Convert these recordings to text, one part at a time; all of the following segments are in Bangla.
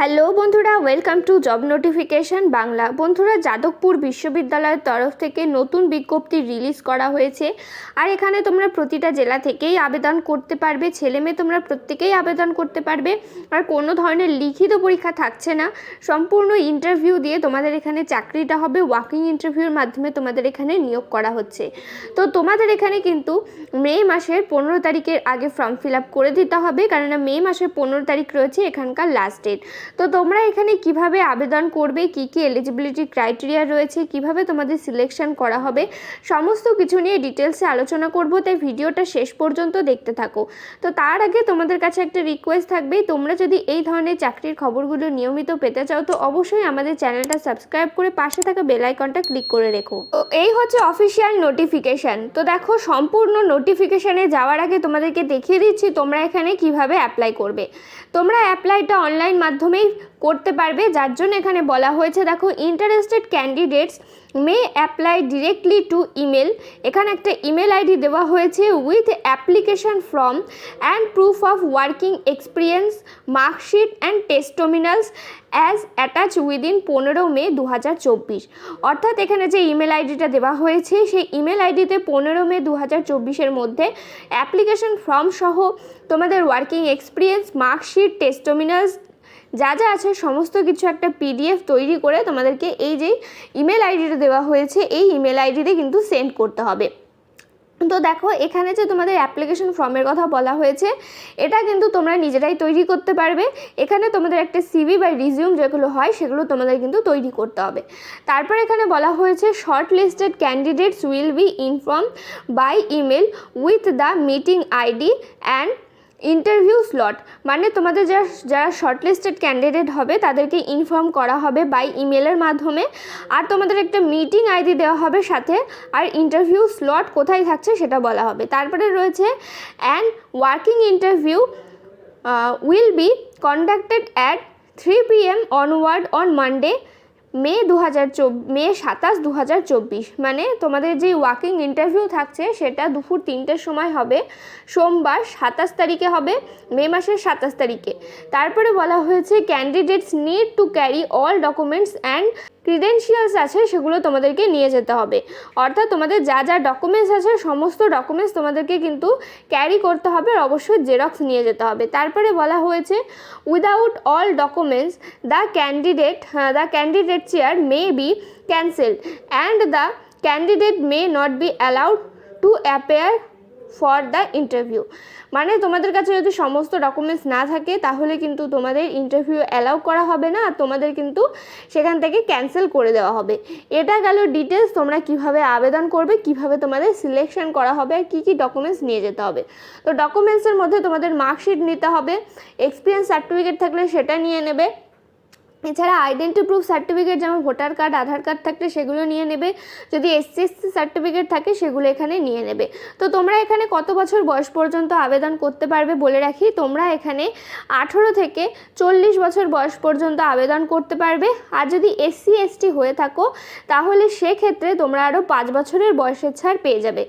হ্যালো বন্ধুরা welcome to job notification Bangla. বন্ধুরা, যাদবপুর বিশ্ববিদ্যালয়ের তরফ থেকে নতুন বিজ্ঞপ্তি রিলিজ করা হয়েছে। আর এখানে তোমরা প্রতিটা জেলা থেকেই আবেদন করতে পারবে। ছেলে মেয়ে তোমরা প্রত্যেকেই আবেদন করতে পারবে। আর কোনো ধরনের লিখিত পরীক্ষা থাকছে না। সম্পূর্ণ ইন্টারভিউ দিয়ে তোমাদের এখানে চাকরিটা হবে। ওয়াকিং ইন্টারভিউর মাধ্যমে তোমাদের এখানে নিয়োগ করা হচ্ছে। তো তোমাদের এখানে কিন্তু মে মাসের পনেরো তারিখের আগে ফর্ম ফিল আপ করে দিতে হবে। কেননা মে মাসের পনেরো তারিখ রয়েছে এখানকার লাস্ট ডেট তো তোমরা এখানে কীভাবে আবেদন করবে, কি কি এলিজিবিলিটি ক্রাইটেরিয়া রয়েছে, কীভাবে তোমাদের সিলেকশন করা হবে, সমস্ত কিছু নিয়ে ডিটেলসে আলোচনা করব। তাই ভিডিওটা শেষ পর্যন্ত দেখতে থাকো। তো তার আগে তোমাদের কাছে একটা রিকোয়েস্ট থাকবে, তোমরা যদি এই ধরনের চাকরির খবরগুলো নিয়মিত পেতে চাও, তো অবশ্যই আমাদের চ্যানেলটা সাবস্ক্রাইব করে পাশে থাকা বেল আইকনটা ক্লিক করে রেখো। এই হচ্ছে অফিসিয়াল নোটিফিকেশান তো দেখো, সম্পূর্ণ নোটিফিকেশানে যাওয়ার আগে তোমাদেরকে দেখিয়ে দিচ্ছি তোমরা এখানে কীভাবে অ্যাপ্লাই করবে। তোমরা অ্যাপ্লাইটা অনলাইন মাধ্যমেই করতে পারবে। যার জন্য এখানে বলা হয়েছে, দেখো interested candidates may apply directly to email এখানে একটা ইমেল আইডি দেওয়া হয়েছে with application form and proof of working experience marksheet and testimonials as attach within পনেরো মে দু হাজার চব্বিশ। অর্থাৎ এখানে যে ইমেল আইডিটা দেওয়া হয়েছে, সেই ইমেল আইডিতে পনেরো মে দু হাজার মধ্যে অ্যাপ্লিকেশন ফর্ম সহ তোমাদের ওয়ার্কিং এক্সপিরিয়েন্স মার্কশিট টেস্টোমিনালস যা যা আছে সমস্ত কিছু একটা পিডিএফ তৈরি করে তোমাদেরকে এই যে ইমেল আইডিটা দেওয়া হয়েছে, এই ইমেল আইডিতে কিন্তু সেন্ড করতে হবে। তো দেখো, এখানে যে তোমাদের অ্যাপ্লিকেশন ফর্মের কথা বলা হয়েছে, এটা কিন্তু তোমরা নিজেরাই তৈরি করতে পারবে। এখানে তোমাদের একটা সিভি বা রিজিউম যেগুলো হয়, সেগুলো তোমাদের কিন্তু তৈরি করতে হবে। তারপর এখানে বলা হয়েছে shortlisted candidates will be inform by email with the meeting ID and interview slot মানে তোমাদের যারা যারা শর্টলিস্টেড ক্যান্ডিডেট হবে, তাদেরকে ইনফর্ম করা হবে বাই ইমেলের মাধ্যমে। আর তোমাদের একটা মিটিং আইডি দেওয়া হবে সাথে, আর ইন্টারভিউ স্লট কোথায় থাকছে সেটা বলা হবে। তারপরে রয়েছে and working interview will be conducted at three P M onward on Monday May দু হাজার মে সাতাশ দু হাজার চব্বিশ মানে তোমাদের যে ওয়াকিং ইন্টারভিউ থাকছে সেটা দুপুর তিনটের সময় হবে, সোমবার সাতাশ তারিখে হবে, মে মাসের সাতাশ তারিখে। তারপরে বলা হয়েছে candidates need to carry all documents and credentials আছে, সেগুলো তোমাদেরকে নিয়ে যেতে হবে। অর্থাৎ তোমাদের যা যা ডকুমেন্টস আছে, সমস্ত ডকুমেন্টস তোমাদেরকে কিন্তু ক্যারি করতে হবে আর অবশ্যই জেরক্স নিয়ে যেতে হবে। তারপরে বলা হয়েছে without all documents the candidate the candidate chair may be cancel and the candidate may not be allowed to appear for the interview মানে তোমাদের কাছে যদি সমস্ত ডকুমেন্টস না থাকে, তাহলে কিন্তু তোমাদের ইন্টারভিউ অ্যালাউ করা হবে না, আর তোমাদের কিন্তু সেখান থেকে ক্যান্সেল করে দেওয়া হবে। এটা গেল ডিটেলস তোমরা কীভাবে আবেদন করবে, কীভাবে তোমাদের সিলেকশন করা হবে, আর কী কী ডকুমেন্টস নিয়ে যেতে হবে। তো ডকুমেন্টসের মধ্যে তোমাদের মার্কশিট নিতে হবে এক্সপিরিয়েন্স সার্টিফিকেট থাকলে সেটা নিয়ে নেবে। এছাড়া আইডেন্টি প্রুফ সার্টিফিকেট যেমন ভোটার কার্ড আধার কার্ড থাকলে সেগুলো নিয়ে নেবে। যদি এসসি এসসি সার্টিফিকেট থাকে সেগুলো এখানে নিয়ে নেবে। তো তোমরা এখানে কত বছর বয়স পর্যন্ত আবেদন করতে পারবে বলে রাখি? তোমরা এখানে আঠেরো থেকে চল্লিশ বছর বয়স পর্যন্ত আবেদন করতে পারবে। আর যদি এসসি এসটি হয়ে থাকো, তাহলে সেক্ষেত্রে তোমরা আরও পাঁচ বছরের বয়সের ছাড় পেয়ে যাবে।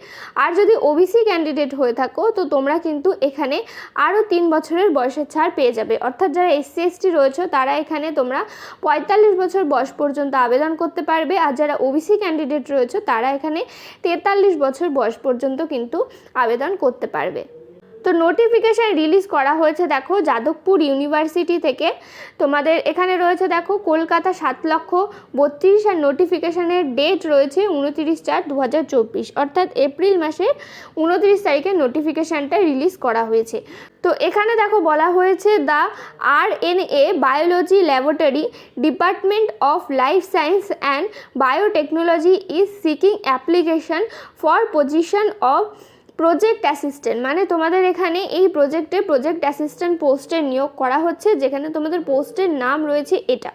আর যদি ওবিসি ক্যান্ডিডেট হয়ে থাকো, তো তোমরা কিন্তু এখানে আরও তিন বছরের বয়সের ছাড় পেয়ে যাবে। অর্থাৎ যারা এসসি এসটি রয়েছে, তারা এখানে তোমরা পঁয়তাল্লিশ বছর বয়স পর্যন্ত আবেদন করতে পারবে। আর যারা ওবিসি ক্যান্ডিডেট রয়েছে, তারা এখানে তেতাল্লিশ বছর বয়স পর্যন্ত কিন্তু আবেদন করতে পারবে। তো নোটিফিকেশান রিলিজ করা হয়েছে, দেখো যাদবপুর ইউনিভার্সিটি থেকে। তোমাদের এখানে রয়েছে, দেখো কলকাতা সাত লক্ষ বত্রিশ আর নোটিফিকেশানের ডেট রয়েছে উনতিরিশ চার দু চব্বিশ। অর্থাৎ এপ্রিল মাসের উনতিরিশ তারিখে নোটিফিকেশানটা রিলিজ করা হয়েছে। তো এখানে দেখো বলা হয়েছে the R N A biology laboratory department of life science and biotechnology is seeking application for position of project assistant মানে তোমাদের এখানে এই প্রজেক্টে প্রজেক্ট অ্যাসিস্ট্যান্ট পোস্টে নিয়োগ করা হচ্ছে, যেখানে তোমাদের পোস্টের নাম রয়েছে এটা।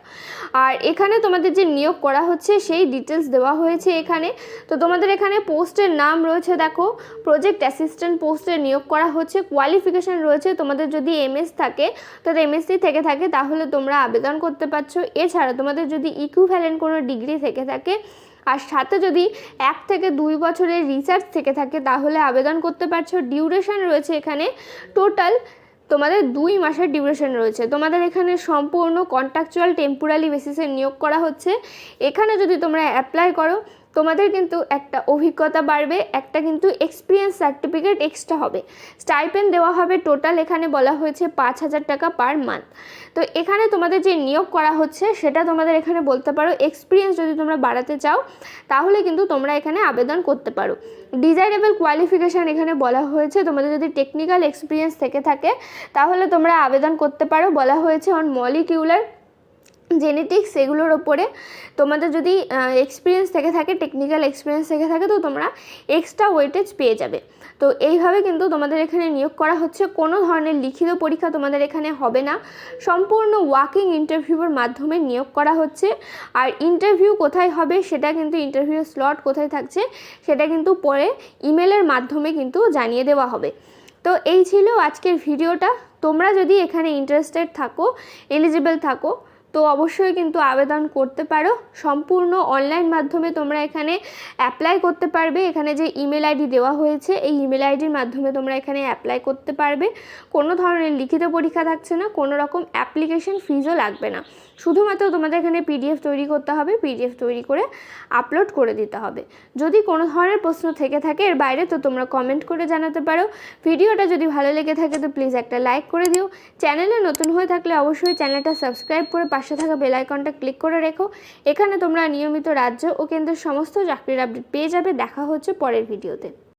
আর এখানে তোমাদের যে নিয়োগ করা হচ্ছে, সেই ডিটেলস দেওয়া হয়েছে এখানে। তো তোমাদের এখানে পোস্টের নাম রয়েছে, দেখো প্রজেক্ট অ্যাসিস্ট্যান্ট পোস্টে নিয়োগ করা হচ্ছে কোয়ালিফিকেশান রয়েছে, তোমাদের যদি এমএস থাকে, তো এমএসসি থেকে থাকে, তাহলে তোমরা আবেদন করতে পারছ। এছাড়া তোমাদের যদি ইকুইভ্যালেন্ট কোনো ডিগ্রি থেকে থাকে আর সাথে যদি এক থেকে দুই বছরের রিচার্জ থেকে থাকে, তাহলে আবেদন করতে পারছ। ডিউরেশন রয়েছে এখানে টোটাল তোমাদের দুই মাসের ডিউরেশন রয়েছে। তোমাদের এখানে সম্পূর্ণ কন্ট্রাকচুয়াল টেম্পোরারি বেসিসে নিয়োগ করা হচ্ছে। এখানে যদি তোমরা অ্যাপ্লাই করো তোমাদের কিন্তু একটা অভিজ্ঞতা বাড়বে, একটা কিন্তু এক্সপিরিয়েন্স সার্টিফিকেট এক্সট্রা হবে। স্টাইপেন্ড দেওয়া হবে টোটাল এখানে বলা হয়েছে পাঁচ হাজার টাকা পার মান্থ তো এখানে তোমাদের যে নিয়োগ করা হচ্ছে, সেটা তোমাদের এখানে বলতে পারো। এক্সপিরিয়েন্স যদি তোমরা বাড়াতে চাও, তাহলে কিন্তু তোমরা এখানে আবেদন করতে পারো। ডিজাইরেবল কোয়ালিফিকেশান এখানে বলা হয়েছে। তোমাদের যদি টেকনিক্যাল এক্সপিরিয়েন্স থেকে থাকে, তাহলে তোমরা আবেদন করতে পারো। বলা হয়েছে অন মলিকিউলার জেনেটিক্স এগুলোর ওপরে তোমাদের যদি এক্সপিরিয়েন্স থেকে থাকে টেকনিক্যাল এক্সপিরিয়েন্স থেকে থাকে, তো তোমরা এক্সট্রা ওয়েটেজ পেয়ে যাবে। তো এইভাবে কিন্তু তোমাদের এখানে নিয়োগ করা হচ্ছে। কোনো ধরনের লিখিত পরীক্ষা তোমাদের এখানে হবে না। সম্পূর্ণ ওয়াকিং ইন্টারভিউর মাধ্যমে নিয়োগ করা হচ্ছে। আর ইন্টারভিউ কোথায় হবে সেটা কিন্তু ইন্টারভিউ স্লট কোথায় থাকছে সেটা কিন্তু পরে ইমেলের মাধ্যমে কিন্তু জানিয়ে দেওয়া হবে। তো এই ছিল আজকের ভিডিওটা। তোমরা যদি এখানে ইন্টারেস্টেড থাকো এলিজিবল থাকো তো অবশ্যই কিন্তু আবেদন করতে পারো। সম্পূর্ণ অনলাইন মাধ্যমে তোমরা এখানে অ্যাপ্লাই করতে পারবে। এখানে যে ইমেল আইডি দেওয়া হয়েছে, এই ইমেল আইডির মাধ্যমে তোমরা এখানে অ্যাপ্লাই করতে পারবে। কোনো ধরনের লিখিত পরীক্ষা থাকছে না, কোনো রকম অ্যাপ্লিকেশন ফিজও লাগবে না। শুধুমাত্র তোমাদের এখানে পিডিএফ তৈরি করতে হবে পিডিএফ তৈরি করে আপলোড করে দিতে হবে। যদি কোনো ধরনের প্রশ্ন থেকে থাকে, এর বাইরে তো তোমরা কমেন্ট করে জানাতে পারো। ভিডিওটা যদি ভালো লেগে থাকে, তো প্লিজ একটা লাইক করে দিও। চ্যানেলে নতুন হয়ে থাকলে অবশ্যই চ্যানেলটা সাবস্ক্রাইব করে পাশে থাকা বেল আইকনটা ক্লিক করে রেখো। এখানে তোমরা নিয়মিত রাজ্য ও কেন্দ্রের সমস্ত চাকরির আপডেট পেয়ে যাবে। দেখা হচ্ছে পরের ভিডিওতে